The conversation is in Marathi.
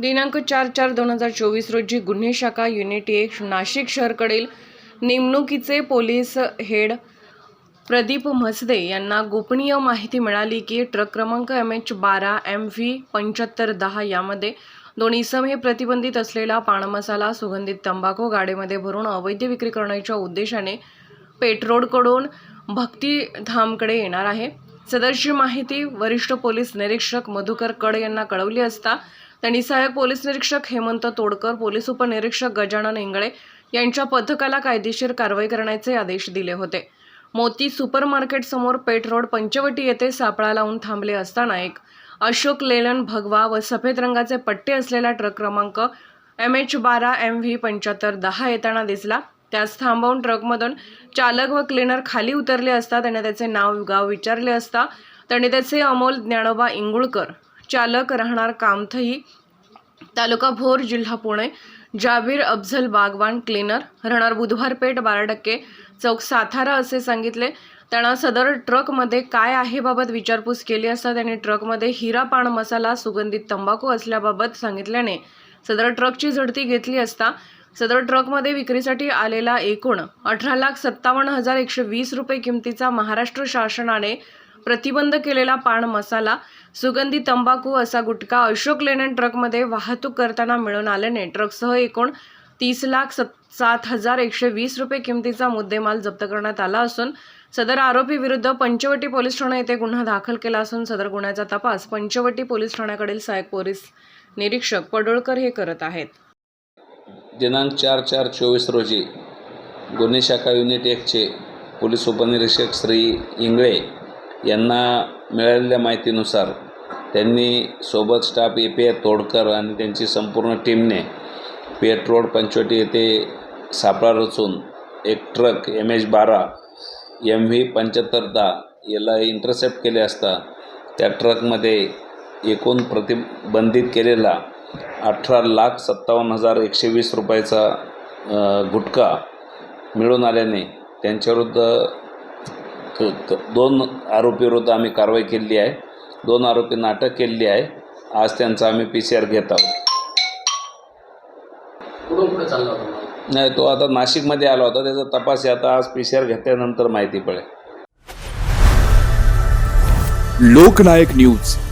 दिनांक चार चार दोन हजार चोवीस रोजी गुन्हे शाखा युनिट एक नाशिक शहरकडील नेमणुकीचे पोलीस हेड प्रदीप म्हसदे यांना गोपनीय माहिती मिळाली की ट्रक क्रमांक एम एच बारा एम व्ही पंच्याहत्तर दहा यामध्ये दोन इसम हे प्रतिबंधित असलेला पानमसाला सुगंधित तंबाखू गाडीमध्ये भरून अवैध विक्री करण्याच्या उद्देशाने पेट्रोडकडून भक्तिधामकडे येणार आहे. सदरची माहिती वरिष्ठ पोलीस निरीक्षक मधुकर कड यांना कळवली असता त्यांनी सहाय्यक पोलीस निरीक्षक हेमंत तोडकर पोलीस उपनिरीक्षक गजानन इंगळे यांच्या पथकाला कायदेशीर कारवाई करण्याचे आदेश दिले होते. मोती सुपर मार्केटसमोर पेठ रोड पंचवटी येथे सापळा लावून थांबले असताना एक अशोक लेलन भगवा व सफेद रंगाचे पट्टे असलेला ट्रक क्रमांक एम एच बारा एम व्ही पंच्याहत्तर दहा येताना दिसला. त्यास थांबवून ट्रकमधून चालक व क्लीनर खाली उतरले असता त्याने त्याचे नाव गाव विचारले असता त्याने त्याचे अमोल ज्ञानोबा इंगुळकर चालक राहणार कामथई तालुका भोर जिल्हा पुणे. जाबीर अफझल बागवान क्लीनर राहणार बुधवार पेठ बारा टक्के चौक सातारा असे सांगितले. त्यांना सदर ट्रकमध्ये काय आहे बाबत विचारपूस केली असता त्यांनी ट्रकमध्ये हिरा पान मसाला सुगंधित तंबाखू असल्याबाबत सांगितल्याने सदर ट्रकची झडती घेतली असता सदर ट्रकमध्ये विक्रीसाठी आलेला एकूण अठरा लाख सत्तावन्न हजार एकशे वीस रुपये किमतीचा महाराष्ट्र शासनाने प्रतिबंध केलेला पान मसाला सुगंधी तंबाखू असा गुटखा अशोक लेनन ट्रकमध्ये वाहतूक करताना मिळून आल्याने ट्रकसह एकूण तीस लाख सत सात हजार एकशे वीस रुपये किमतीचा मुद्देमाल जप्त करण्यात आला असून सदर आरोपी विरुद्ध पंचवटी पोलीस ठाणे येथे गुन्हा दाखल केला असून सदर गुन्ह्याचा तपास पंचवटी पोलीस ठाण्याकडील सहाय्यक पोलीस निरीक्षक पडोळकर हे करत आहेत. दिनांक चार चार चोवीस रोजी गुन्हे शाखा युनिट एकचे पोलीस उपनिरीक्षक श्री इंगळे यांना मिळालेल्या माहितीनुसार त्यांनी सोबत staff A P I Todkar आणि त्यांची संपूर्ण टीमने पेट रोड पंचवटी येथे सापळा रचून एक ट्रक एम एच बारा एम व्ही पंच्याहत्तर दहा याला इंटरसेप्ट केले असता त्या ट्रकमध्ये एकूण प्रतिबंधित केलेला अठरा लाख सत्तावन्न हजार एकशे वीस रुपयाचा गुटखा मिळून आल्याने त्यांच्याविरुद्ध क- दोन आरोपीविरुद्ध आम्ही कारवाई केली आहे. दोन आरोपींना अटक केलेली आहे. आज त्यांचा आम्ही पी सी आर घेत आहोत. कुठून कुठे चालला होता? माल नाही तो आता नाशिकमध्ये आला होता. त्याचा तपास आहे. आता आज पी सी आर घेतल्यानंतर माहिती पडेल. लोकनायक न्यूज.